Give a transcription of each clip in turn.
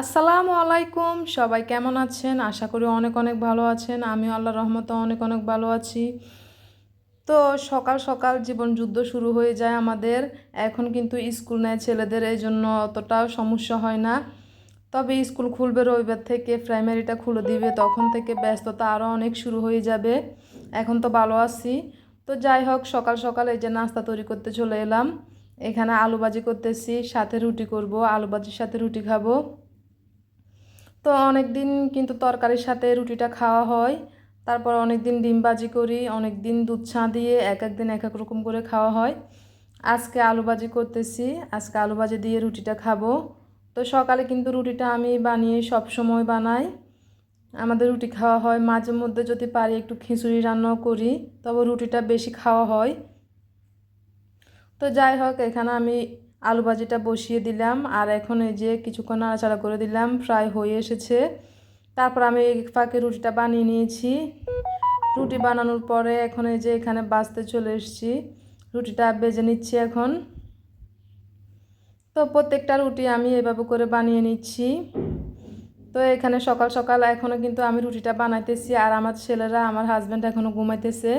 আসসালামু আলাইকুম, সবাই কেমন আছেন? আশা করি অনেক অনেক ভালো আছেন। আমিও আল্লাহ রহমতে অনেক অনেক ভালো আছি। তো সকাল সকাল জীবন যুদ্ধ শুরু হয়ে যায় আমাদের। এখন কিন্তু স্কুল নেয় ছেলেদের, এই জন্য অতটাও সমস্যা হয় না। তবে স্কুল খুলবে রবিবার থেকে, প্রাইমারিটা খুলে দিবে। তখন থেকে ব্যস্ততা আরও অনেক শুরু হয়ে যাবে। এখন তো ভালো আছি। তো যাই হোক, সকাল সকাল এই যে নাস্তা তৈরি করতে চলে এলাম। এখানে আলু ভাজি করতেছি, সাথে রুটি করব। আলু ভাজির সাথে রুটি খাব। তো অনেক দিন কিন্তু তরকারির সাথে রুটিটা খাওয়া হয়। তারপর অনেক দিন ডিম ভাজি করি অনেক দিন দুধ চা দিয়ে এক এক দিন এক এক রকম করে খাওয়া হয়। আজকে আলু ভাজি করতেছি, আজকে আলু ভাজি দিয়ে রুটিটা খাব। তো সকালে কিন্তু রুটিটা আমি বানিয়ে সব সময় বানাই। আমাদের রুটি খাওয়া হয়, মাঝে মধ্যে যদি পারি একটু খিচুড়ি রান্নাও করি, তবে রুটিটা বেশি খাওয়া হয়। তো যাই হোক, এখানে আমি আলু ভাজিটা বসিয়ে দিলাম আর এখন এই যে কিছুক্ষণ নাড়াচাড়া করে দিলাম ফ্রাই হয়ে এসেছে। তারপর আমি এই ফাঁকে রুটিটা বানিয়ে নিয়েছি। রুটি বানানোর পরে এখন এই যে এখানে বাঁচতে চলে এসেছি। রুটিটা বেজে নিচ্ছি এখন। তো প্রত্যেকটা রুটি আমি এভাবে করে বানিয়ে নিচ্ছি। তো এখানে সকাল সকাল এখনও কিন্তু আমি রুটিটা বানাইতেছি আর আমার ছেলেরা, আমার হাজব্যান্ড এখনও ঘুমাইতেছে।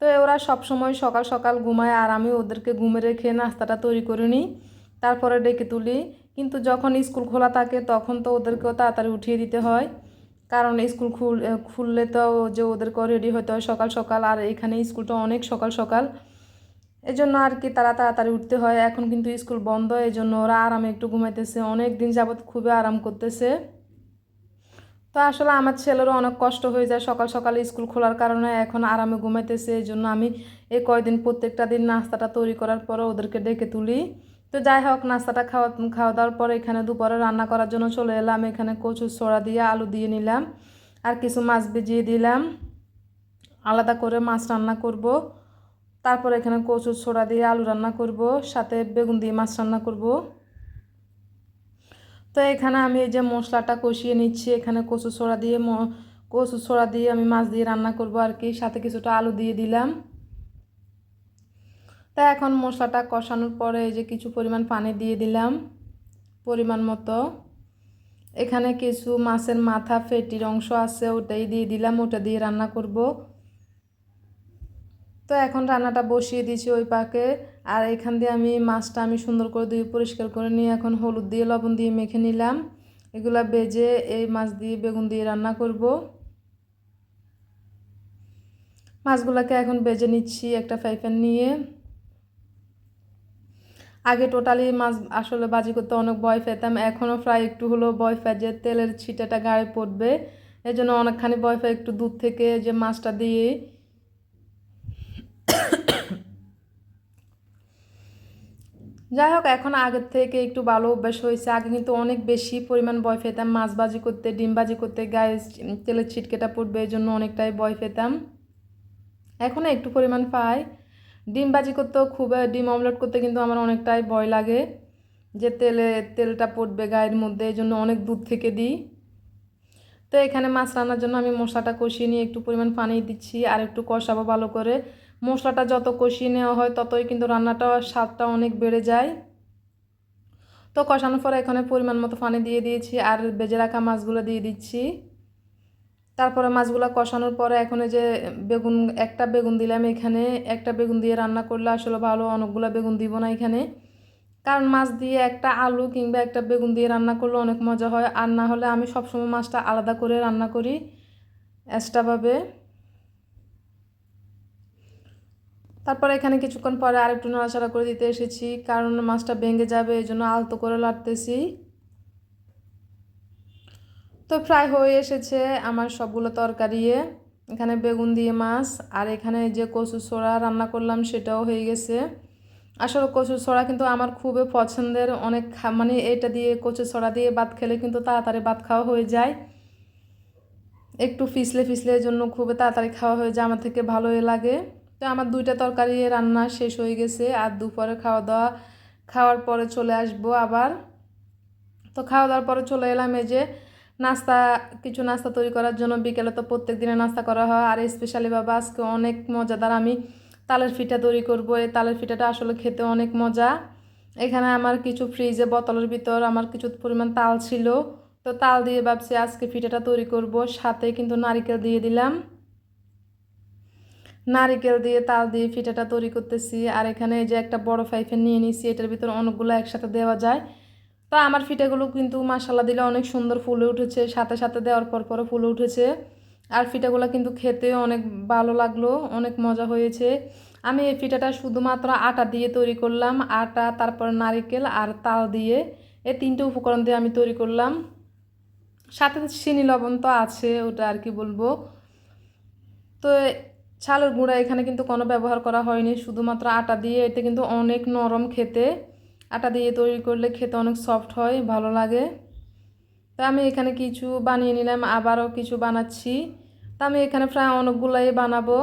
তো ওরা সব সময় সকাল সকাল ঘুমায় আর আমি ওদেরকে ঘুমে রেখে নাস্তাটা তৈরি করে নিই, তারপরে ডেকে তুলি। কিন্তু যখন স্কুল খোলা থাকে তখন তো ওদেরকেও তাড়াতাড়ি উঠিয়ে দিতে হয়। কারণ স্কুল খুল খুললে তো যে ওদেরকেও রেডি হতে হয় সকাল সকাল আর এখানে স্কুলটা অনেক সকাল সকাল। এই জন্য আর কি তারা তাড়াতাড়ি উঠতে হয়। এখন কিন্তু স্কুল বন্ধ এই জন্য ওরা আরামে একটু ঘুমাইতেছে। অনেক দিন যাবৎ খুবই আরাম করতেছে। তো আসলে আমার ছেলেরও অনেক কষ্ট হয়ে যায়। সকাল সকাল স্কুল খোলার কারণে এখন আরামে ঘুমাইতেছে, এই জন্য আমি এই কয়দিন প্রত্যেকটা দিন নাস্তাটা তৈরি করার পরে ওদেরকে ডেকে তুলি। তো যাই হোক, নাস্তাটা খাওয়া খাওয়া দাওয়ার পরে এখানে দুপুরে রান্না করার জন্য চলে এলাম। এখানে কচুর ছড়া দিয়ে আলু দিয়ে নিলাম আর কিছু মাছ ভিজিয়ে দিলাম। আলাদা করে মাছ রান্না করব। তারপর এখানে কচুর ছোড়া দিয়ে আলু রান্না করব, সাথে বেগুন দিয়ে মাছ রান্না করব। তো এখানে আমি এই যে মশলাটা কষিয়ে নিচ্ছি, এখানে কচু ছোড়া দিয়ে কচু ছোড়া দিয়ে আমি মাছ দিয়ে রান্না করব আর কি। সাথে কিছুটা আলু দিয়ে দিলাম। তা এখন মশলাটা কষানোর পরে এই যে কিছু পরিমাণ পানি দিয়ে দিলাম, পরিমাণ মতো। এখানে কিছু মাছের মাথা ফেটির অংশ আছে, ওটাই দিয়ে দিলাম, ওটা দিয়ে রান্না করব। তো এখন রান্নাটা বসিয়ে দিয়েছি ওই পাকে। আর এখান দিয়ে আমি মাছটা আমি সুন্দর করে ধুয়ে পরিষ্কার করে নিয়ে এখন হলুদ দিয়ে, লবণ দিয়ে মেখে নিলাম। এগুলা বেজে এই মাছ দিয়ে বেগুন দিয়ে রান্না করব। মাছগুলোকে এখন বেজে নিচ্ছি একটা ফ্রাই প্যান নিয়ে। আগে টোটালি মাছ আসলে বাজি করতে অনেক ভয় পেতাম এখনও প্রায় একটু হলেও ভয় পাই যে তেলের ছিটাটা গায়ে পড়বে। এই জন্য অনেকখানি ভয় পাই একটু দূর থেকে যে মাছটা দিয়ে। যাই হোক, এখন আগের থেকে একটু ভালো অভ্যাস হয়েছে। আগে কিন্তু অনেক বেশি পরিমাণ ভয় পেতাম মাছ বাজি করতে ডিম বাজি করতে, গায়ে তেলের ছিটকেটা পড়বে, এই জন্য অনেকটাই ভয় পেতাম। এখন একটু পরিমাণ পাই। ডিম বাজি করতেও খুব, ডিম অমলেট করতে কিন্তু আমার অনেকটাই ভয় লাগে যে তেলে, তেলটা পড়বে গায়ের মধ্যে, এই জন্য অনেক দুধ থেকে দিই। তো এখানে মাছ রান্নার জন্য আমি মশলাটা কষিয়ে নিয়ে একটু পরিমাণ পানি দিচ্ছি, আর একটু কষাবো ভালো করে। মশলাটা যত কষিয়ে নেওয়া হয় ততই কিন্তু রান্নাটা স্বাদটা অনেক বেড়ে যায়। তো কষানোর পরে এখানে পরিমাণ মতো পানি দিয়ে দিয়েছি আর বেজে রাখা মাছগুলো দিয়ে দিচ্ছি। তারপরে মাছগুলো কষানোর পরে এখন যে বেগুন, একটা বেগুন দিলাম এখানে, একটা বেগুন দিয়ে রান্না করলে আসলে ভালো অনেকগুলো বেগুন দিব না এখানে। কারণ মাছ দিয়ে একটা আলু কিংবা একটা বেগুন দিয়ে রান্না করলে অনেক মজা হয়। আর না হলে আমি সবসময় মাছটা আলাদা করে রান্না করি এক্সট্রাভাবে তারপরে এখানে কিছুক্ষণ পরে আরেকটু নাড়াচাড়া করে দিতে এসেছি, কারণ মাছটা ভেঙে যাবে এই জন্য আলতো করে লাটতেছি। তো ফ্রাই হয়ে এসেছে আমার সবগুলো তরকারি। এখানে বেগুন দিয়ে মাছ, আর এখানে যে কচু ছোড়া রান্না করলাম সেটাও হয়ে গেছে। আসলে কচু ছড়া কিন্তু আমার খুবই পছন্দের, অনেক মানে এটা দিয়ে কচু ছড়া দিয়ে ভাত খেলে কিন্তু তাড়াতাড়ি ভাত খাওয়া হয়ে যায়। একটু ফিসলে ফিসলে জন্য খুবই তাড়াতাড়ি খাওয়া হয়ে যায়, আমার থেকে ভালোই লাগে। তো আমার দুইটা তরকারি রান্না শেষ হয়ে গেছে আর দুপুরে খাওয়া দাওয়া, খাওয়ার পরে চলে আসব আবার। তো খাওয়া দাওয়ার পরে চলে এলাম এই যে নাস্তা, কিছু নাস্তা তৈরি করার জন্য। বিকেলে তো প্রত্যেক দিনে নাস্তা করা হয় আর স্পেশালি বাবা, আজকে অনেক মজাদার। আমি তালের ফিটা তৈরি করব। এই তালের ফিটাটা আসলে খেতে অনেক মজা। এখানে আমার কিছু ফ্রিজে বোতলের ভিতর আমার কিছু পরিমাণ তাল ছিল। তো তাল দিয়ে ভাবছি আজকে পিঠাটা তৈরি করব। সাথে কিন্তু নারিকেল দিয়ে দিলাম। নারিকেল দিয়ে তাল দিয়ে পিঠাটা তৈরি করতেছি। আর এখানে যে একটা বড় ফাইফেন নিয়ে নিছি, এটার ভিতর অনেকগুলো একসাথে দেওয়া যায়। তো আমার ফিটাগুলো কিন্তু মাসালা দিলে অনেক সুন্দর ফুলে উঠেছে। সাথে সাথে দেওয়ার পর পরে ফুলে উঠেছে। আর ফিটাগুলো কিন্তু খেতে অনেক ভালো লাগল, অনেক মজা হয়েছে। আমি এই ফিটাটা শুধুমাত্র আটা দিয়ে তৈরি করলাম। আটা, তারপর নারিকেল আর তাল দিয়ে এই তিনটে উপকরণ দিয়ে আমি তৈরি করলাম। সাথে চিনি লবণ তো আছে, ওটা আর কি বলব। তো চালের গুঁড়া এখানে কিন্তু কোনো ব্যবহার করা হয়নি। শুধুমাত্র আটা দিয়ে এতে কিন্তু অনেক নরম খেতে। আটা দিয়ে তৈরি করলে খেতে অনেক সফট হয়, ভালো লাগে। তো আমি এখানে কিছু বানিয়ে নিলাম, আবারও কিছু বানাচ্ছি। তো আমি এখানে প্রায় অনেকগুলাই বানাবো।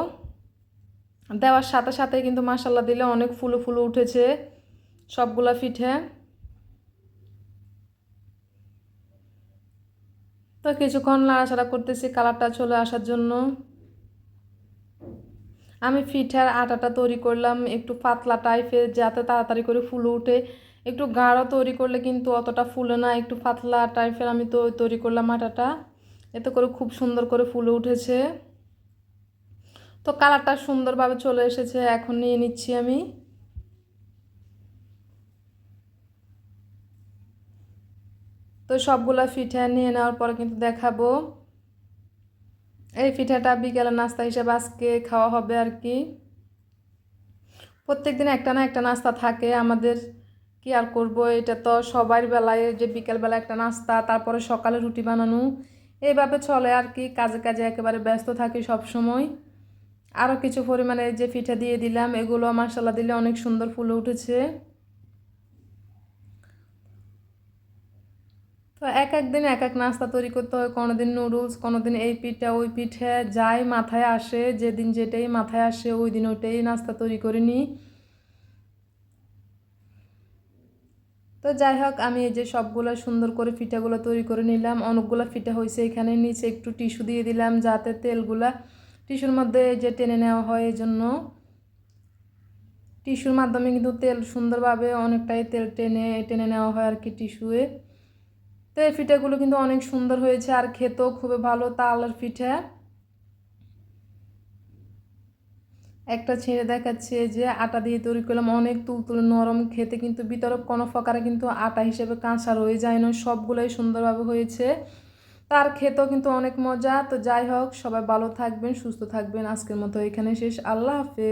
দেওয়ার সাথে সাথে কিন্তু মাসাল্লা দিলে অনেক ফুলো ফুলো উঠেছে সবগুলা পিঠে। তো কিছুক্ষণ নাড়াচাড়া করতেছি, কালারটা চলে আসার জন্য। আমি পিঠার আটাটা তৈরি করলাম, একটু পাতলা টাইপের যাতে তাড়াতাড়ি করে ফুলে উঠে একটু গাঢ় তৈরি করলে কিন্তু অতটা ফুলে না, একটু পাতলা টাইপের আমি তো তৈরি করলাম আটাটা। এতে করে খুব সুন্দর করে ফুলে উঠেছে। তো কালারটা সুন্দরভাবে চলে এসেছে, এখন নিয়ে নিচ্ছি আমি। তো সবগুলা পিঠা নিয়ে নেওয়ার পরে কিন্তু দেখাবো। এই পিঠাটা বিকেলে নাস্তা হিসেবে আজকে খাওয়া হবে আর কি। প্রত্যেক দিন একটা না একটা নাস্তা থাকে, আমাদের কি আর করব? এটা তো সবার বেলায় যে বিকেলবেলা একটা নাস্তা, তারপরে সকালে রুটি বানানো, এইভাবে চলে আর কি। কাজে কাজে একেবারে ব্যস্ত থাকি সব সময় আরও কিছু পরিমাণে যে পিঠা দিয়ে দিলাম, এগুলো মশলা দিলে অনেক সুন্দর ফুলে উঠেছে। তো এক এক দিন এক এক নাস্তা তৈরি করতে হয়। কোনো দিন নুডলস কোনো দিন এই পিঠা ওই পিঠে যাই মাথায় আসে, যেদিন যেটাই মাথায় আসে, ওই দিন ওইটাই নাস্তা তৈরি করে নিই। তো যাই হোক, আমি এই যে সবগুলো সুন্দর করে পিঠাগুলো তৈরি করে নিলাম। অনেকগুলো পিঠা হয়েছে এখানে। নিচে একটু টিস্যু দিয়ে দিলাম যাতে তেলগুলা টিস্যুর মধ্যে যে টেনে নেওয়া হয় এই জন্য টিস্যুর মাধ্যমে কিন্তু তেল সুন্দরভাবে অনেকটাই তেল টেনে টেনে নেওয়া হয় আর কি টিস্যুয়ে। তো এই পিঠাগুলো কিন্তু অনেক সুন্দর হয়েছে আর খেতেও খুবই ভালো তালের পিঠা একটা ছেড়ে দেখাচ্ছে যে আটা দিয়ে তৈরি করলাম, অনেক তুলতুলে নরম খেতে কিন্তু বিতরক কোনো প্রকারে কিন্তু আটা হিসেবে কাঁচা রয়ে যায় না, সবগুলোই সুন্দরভাবে হয়েছে। তার খেতেও কিন্তু অনেক মজা। তো যাই হোক, সবাই ভালো থাকবেন, সুস্থ থাকবেন। আজকের মতো এখানে শেষ। আল্লাহ হাফেজ।